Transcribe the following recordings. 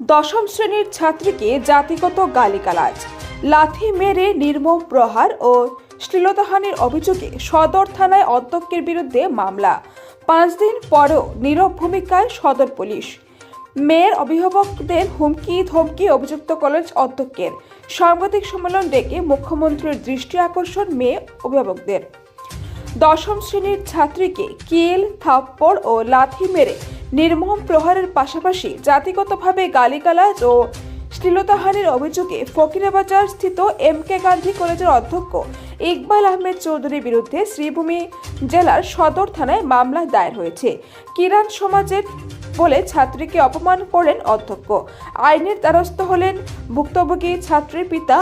দশম শ্রেণির ছাত্রীকে জাতিগত গালিগালাজ, লাথি মেরে নির্মম প্রহার ও শ্লীলতাহানির অভিযোগে সদর থানায় অধ্যক্ষের বিরুদ্ধে মামলা। পাঁচ দিন পরও নীরব ভূমিকায় সদর পুলিশ। মেয়ের অভিভাবকদের হুমকি, ধমকি অভিযুক্ত কলেজ অধ্যক্ষের সাংবাদিক সম্মেলন ডেকে মুখ্যমন্ত্রীর দৃষ্টি আকর্ষণ মেয়ে অভিভাবকদের। দশম শ্রেণির ছাত্রীকে কিল, থাপ্পড় ও লাথি মেরে নির্মম প্রহারের পাশাপাশি জাতিগতভাবে গালিগালাজ ও শ্লীলতাহানির অভিযোগে ফকিরাবাজার স্থিত এম কে গান্ধী কলেজের অধ্যক্ষ ইকবাল আহমেদ চৌধুরীর বিরুদ্ধে শ্রীভূমি জেলার সদর থানায় মামলা দায়ের হয়েছে। কিরান সমাজের বলে ছাত্রীকে অপমান করেন অধ্যক্ষ। আইনের দ্বারস্থ হলেন ভুক্তভোগী ছাত্রীর পিতা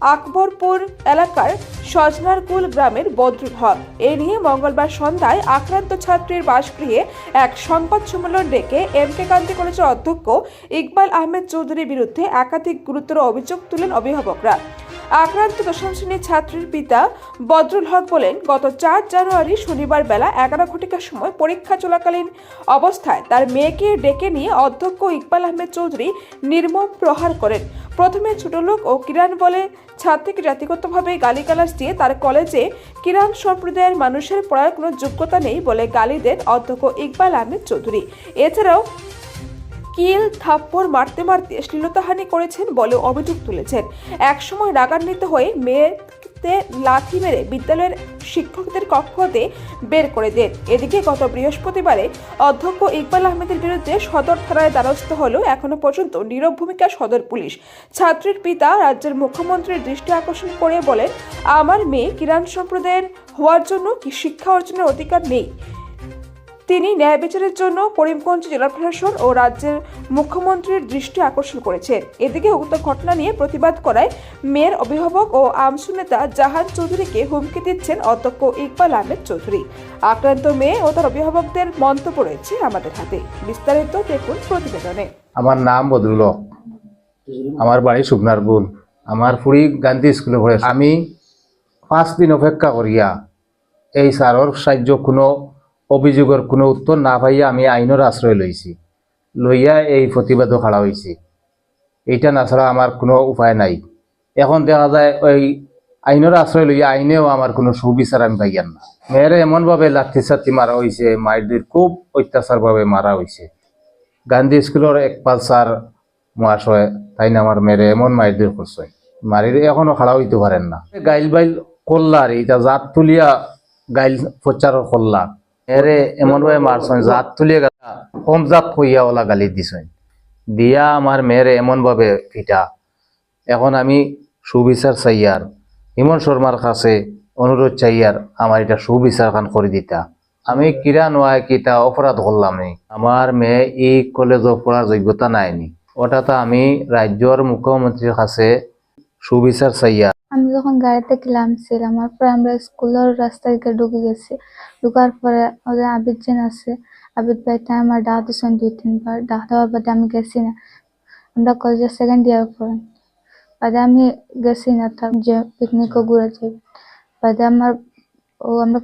আকবরপুর এলাকার সজনারকুল গ্রামের বদরুল হক। এ নিয়ে মঙ্গলবার সন্ধ্যায় আক্রান্ত ছাত্রীর বাসগৃহে এক সংবাদ সম্মেলন ডেকে এম কে কান্তি কলেজের অধ্যক্ষ ইকবাল আহমেদ চৌধুরীর বিরুদ্ধে একাধিক গুরুতর অভিযোগ তুলেন অভিভাবকরা। আক্রান্ত দশম শ্রেণির ছাত্রীর পিতা বদরুল হক বলেন, গত চার জানুয়ারি শনিবার বেলা এগারো ঘটিকার সময় পরীক্ষা চলাকালীন অবস্থায় তার মেয়েকে ডেকে নিয়ে অধ্যক্ষ ইকবাল আহমেদ চৌধুরী নির্মম প্রহার করেন। প্রথমে ছোটলোক ও কিরান বলে ছাত্রীকে জাতিগতভাবে গালিগালাজ দিয়ে তার কলেজে কিরান সম্প্রদায়ের মানুষের পড়ার কোনো যোগ্যতা নেই বলে গালি দেন অধ্যক্ষ ইকবাল আহমেদ চৌধুরী। এছাড়াও কিল থাপ্পড় মারতে মারতে শ্লীলতাহানি করেছেন বলে অভিযোগ তুলেছেন। একসময় রাগান্বিত হয়ে মেয়েতে লাথি মেরে বিদ্যালয়ের শিক্ষকদের কক্ষ হতে বের করে দেন। এদিকে গত বৃহস্পতিবারে অধ্যক্ষ ইকবাল আহমেদের বিরুদ্ধে সদর থানায় দ্বারস্থ হলেও এখনও পর্যন্ত নীরব ভূমিকা সদর পুলিশ। ছাত্রীর পিতা রাজ্যের মুখ্যমন্ত্রীর দৃষ্টি আকর্ষণ করে বলেন, আমার মেয়ে কিরান সম্প্রদায়ের হওয়ার জন্য কি শিক্ষা অর্জনের অধিকার নেই। তিনি ন্যায় বিচারের জন্য করিমগঞ্জ জেলা প্রশাসন ও রাজ্যের মুখ্যমন্ত্রীর দৃষ্টি আকর্ষণ করেছেন। এদিকে উক্ত ঘটনা নিয়ে প্রতিবাদ করায় মেয়ের, অভিভাবক ও আমসু নেতা জাহান চৌধুরীকে হুমকি দিচ্ছেন অধ্যক্ষ ইকবাল আহমেদ চৌধুরী। আক্রান্ত মেয়ে ও তার অভিভাবকদের মন্তব্য রয়েছে আমাদের হাতে। বিস্তারিত দেখুন প্রতিবেদনে। আমার নাম বদরুল আমার বাড়ি গুল আমার ফুড়ি গান্ধী স্কুলে পড়ে। আমি পাঁচ দিন অপেক্ষা করিয়া এই সারর সাহায্য কোনো অভিযোগের কোনো উত্তর না পাইয়া আমি আইনের আশ্রয় লইছি, লইয়া এই প্রতিবাদও খাড়া হয়েছি এইটা না ছাড়া আমার কোনো উপায় নাই। এখন দেখা যায় ওই আইনের আশ্রয় লইয়া আইনেও আমার কোনো সুবিচার আমি পাইয়ার না। মেয়েরে এমনভাবে লাঠি চাঠি মারা হয়েছে মায়ের খুব অত্যাচারভাবে মারা হয়েছে গান্ধী স্কুলের এক পালসার মহাশয়, তাই না আমার মেরে এমন মাইর করছে। মারির এখনও খাড়া হইতে পারেন না। গাইল বাইল করলার এটা জাত তুলিয়া গাইল প্রচার করলা এরে এমন ভাবে মারছেন, জাত তুলিয়া গা কম জাত কইয়া ওলা গালি দিছেন। দিয়া আমার মেয়েরে এমন ভাবে পিটা। এখন আমি সুবিচার চাইয়ার হিমন শর্মার কাছে অনুরোধ চাইয়ার আমার এটা সুবিচার খান করে দিতা। আমি কিরা নোয়ায় কিটা অপরাধ করলাম নি। আমার মেয়ে এই কলেজে পড়ার যোগ্যতা নাইনি ওটা তো আমি রাজ্যর মুখ্যমন্ত্রীর কাছে সুবিচার চাইয়া আমি যখন গাড়িতে নামছিল আমার পরে আমরা স্কুলের রাস্তা দিকে ঢুকে গেছি। ঢুকার পরে ওদের আবিদ যেন আছে, আবিদ তাই আমার ডাক দিয়েছেন দুই, তিনবার। ডাক দেওয়ার বাদে আমি গেছি না। আমরা কলেজের সেকেন্ড ইয়ার পড়েন বাদে আমি গেছি না, তার যে পিকনিকও ঘুরে যাই। বাদে আমার ও আমরা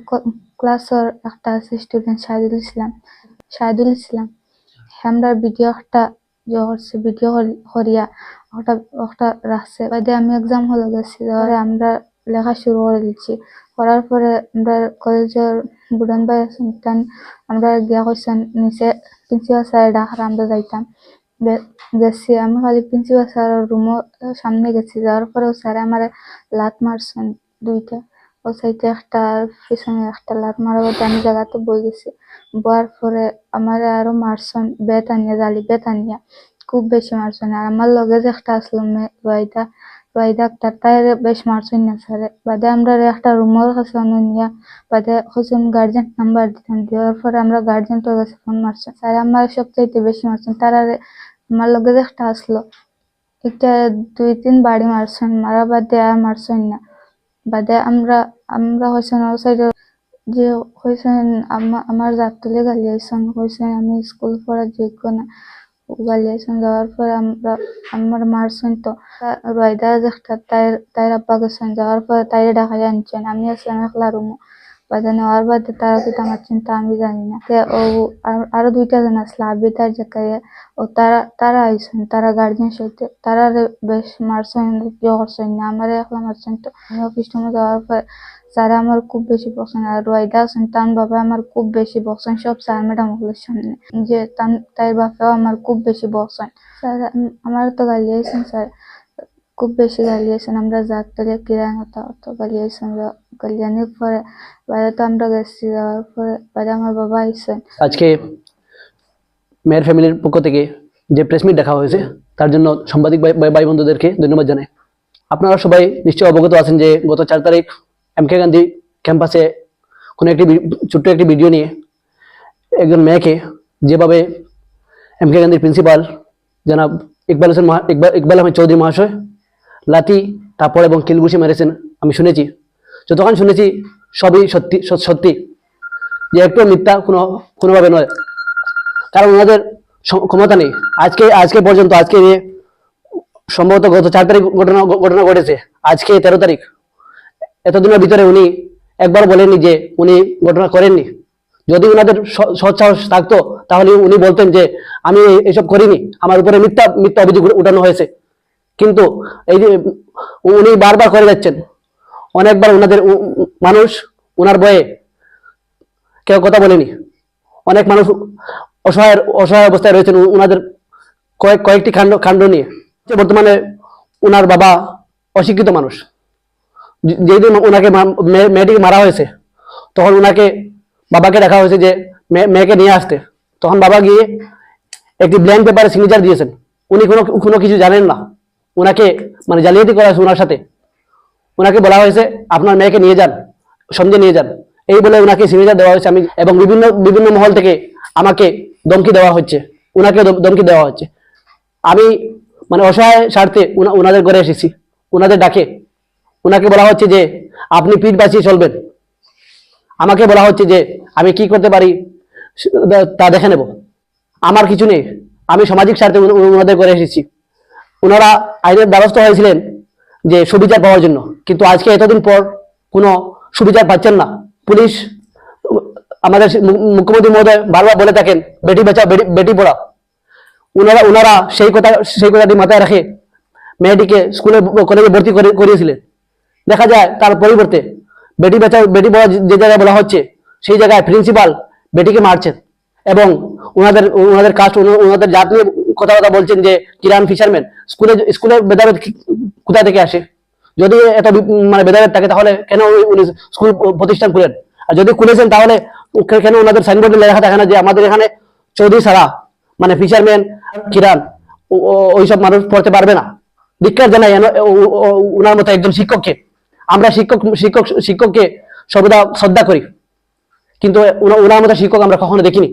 ক্লাসের একটা আছে স্টুডেন্ট শাহিদুল ইসলাম শাহিদুল ইসলাম। আমরা ভিডিও একটা যে করছে ভিডিও করিয়া ওটা ওটা রাখছে বাদে আমি এক্সাম হলে গেছি তারপরে আমরা লেখা শুরু করে দিচ্ছি। করার পরে আমরা কলেজের বুড়ান ভাই আমরা গিয়া কইছেন, নিচে প্রিন্সিপাল স্যার ডাকার আমরা যাইতাম। গেছি, আমি খালি প্রিন্সিপাল স্যারের রুমের সামনে গেছি। যাওয়ার পরে ও স্যার আমার লাত মারছেন দুইটা। ও সাইডে একটা, পিছনে একটা লাত বাদে আমি জায়গাতে বই গেছি। বয়ার পরে আমার আরও মারছেন, বেত আনিয়া, জালি বেত আনিয়া। খুব বেশি মারছেন আর আমার লগে যে একটা আসলো রয়দা রয়দা একটা, তাই বেশ মারছেন না স্যারে বাদে আমরা একটা রুমের কাছে নিয়া, বাদে হচ্ছেন গার্জেন নাম্বার দিতাম। দেওয়ার পরে আমরা গার্জেন তো কাছে ফোন মারছেন স্যার আমার সবচাইতে বেশি মারছেন তারা আমার লগে যে একটা আসলো এটা দুই তিন বাড়ি মারছেন। মারা বাদে আর মারছেন না। বাদে আমরা আমরা হয়েছেন ওই সাইডে যে হয়েছেন আমা- আমার জাত তুলে গালি আইসন হয়েছেন আমি স্কুল পড়ার যোগ্য না। Uygulayasanızlar amırmarsın to royda zıxta tayra pagasınızlar fara tayra dağılan için amniye sınavlar umu. Badanavar bada tarafı tamacın tamizanına te o ara duyta zana slabi tarca kaya o tara tara ayısın tara gardiyan şekli tara beş marsın yoğursun amara yakla marsın to yok iştumuzavar fara না আমার খুব বেশি পছন্দ, আর রয়দা আছেন, তার বাবা আমার খুব বেশি বসেন সব স্যার ম্যাডাম ওগুলোর সামনে। যে তার বাপাও আমার খুব বেশি বসেন স্যার আমার তো গালি আইসেন স্যার। খুব বেশি গালি আইসেন আমরা যার তালে কিরান হতো অত গালি আইসেন গালি পরে, বাইরে তো আমরা গেছি, যাওয়ার পরে বাইরে আমার বাবা আইসেন আজকে মেয়ের ফ্যামিলির পক্ষ থেকে যে প্রেস মিট দেখা হয়েছে, তার জন্য সাংবাদিক ভাই বন্ধুদেরকে ধন্যবাদ জানাই। আপনারা সবাই নিশ্চয়ই অবগত আছেন যে গত চার তারিখ এম কে গান্ধী ক্যাম্পাসে কোনো একটি ছোট্ট একটি ভিডিও নিয়ে একজন মেয়েকে যেভাবে এম কে গান্ধীর প্রিন্সিপাল জনাব ইকবাল হোসেন ইকবাল ইকবাল আহমেদ চৌধুরী মহাশয় লাঠি তারপর এবং কিলঘুষি মেরেছেন, আমি শুনেছি। যতক্ষণ শুনেছি, সবই সত্যি সত্যি যে একটু মিথ্যা কোনো কোনোভাবে নয়। কারণ ওনাদের ক্ষমতা নেই। আজকে আজকে পর্যন্ত আজকে সম্ভবত গত চার তারিখ ঘটনা ঘটনা ঘটেছে। আজকে তেরো তারিখ। এতদিনের ভিতরে উনি একবার বলেননি যে উনি ঘটনা করেননি। যদি ওনাদের স- সৎ থাকতো, তাহলে উনি বলতেন যে, আমি এসব করিনি, আমার উপরে মিথ্যা মিথ্যা অভিযোগ উঠানো হয়েছে। কিন্তু এই যে উনি বারবার করে যাচ্ছেন, অনেকবার ওনাদের মানুষ ওনার বয়ে কেউ কথা বলেনি। অনেক মানুষ অসহায় অসহায় অবস্থায় রয়েছেন ওনাদের কয়েক, কয়েকটি কাণ্ড কাণ্ড নিয়ে। বর্তমানে ওনার বাবা অশিক্ষিত মানুষ। যেদিন ওনাকে মেয়েটিকে মারা হয়েছে, তখন ওনাকে বাবাকে দেখা হয়েছে যে মেয়ে- মেয়েকে নিয়ে আসতে। তখন বাবা গিয়ে একটি ব্ল্যাঙ্ক পেপারে সিগনেচার দিয়েছেন। উনি কোনো কোনো কিছু জানেন না। ওনাকে মানে জালিয়াতি করা হয়েছে ওনার সাথে। ওনাকে বলা হয়েছে, আপনার মেয়েকে নিয়ে যান, সঙ্গে নিয়ে যান। এই বলে ওনাকে সিগনেচার দেওয়া হয়েছে। আমি এবং বিভিন্ন বিভিন্ন মহল থেকে আমাকে ধমকি দেওয়া হচ্ছে। ওনাকে ধম- ধমকি দেওয়া হচ্ছে। আমি মানে অসহায় স্বার্থে ওনা- ওনাদের ঘরে এসেছি। ওনাদের ডাকে। ওনাকে বলা হচ্ছে যে আপনি পিঠ বাঁচিয়ে চলবেন। আমাকে বলা হচ্ছে যে আমি কি করতে পারি, তা দেখে নেব। আমার কিছু নেই। আমি সামাজিক স্বার্থে ওনা- ওনাদের ঘরে এসেছি। ওনারা আইনের দ্বারস্থ হয়েছিলেন যে সুবিচার পাওয়ার জন্য। কিন্তু আজকে এতদিন পর কোনো সুবিচার পাচ্ছেন না। পুলিশ, আমাদের মুখ্যমন্ত্রী মহোদয় বারবার বলে থাকেন, বেটি বাঁচাও বেটি পড়াও ওনারা ওনারা সেই কথা, সেই কথাটি মাথায় রাখে মেয়েটিকে স্কুলে, কলেজে ভর্তি করে, করিয়েছিলেন। দেখা যায় তার পরিবর্তে বেটি বাঁচাও বেটি পড়াও যে- জায়গায় বলা হচ্ছে, সেই জায়গায় প্রিন্সিপাল বেটিকে মারছেন এবং ওনাদের ওনাদের কাস্ট ওনাদের জাত নিয়ে কথা কথা বলছেন যে কিরান ফিশারম্যান স্কুলে স্কুলের ভেদাভেদ কোথা থেকে আসে? যদি এত মানে ভেদাভেদ থাকে, তাহলে কেন উনি- স্কুল প্রতিষ্ঠান খুলেন? আর যদি খুলেছেন, তাহলে কেন ওনাদের সাইনবোর্ডে লেখা থাকে না যে, আমাদের এখানে চৌধুরী সারা মানে ফিশারম্যান কিরান ওইসব মানুষ পড়তে পারবে না? ধিক্কার জানাই ওনার মতো একজন শিক্ষককে। আমরা শিক্ষক শিক্ষক, শিক্ষককে সর্বদা শ্রদ্ধা করি। কিন্তু ওনা- ওনার মতো শিক্ষক আমরা কখনো দেখিনি।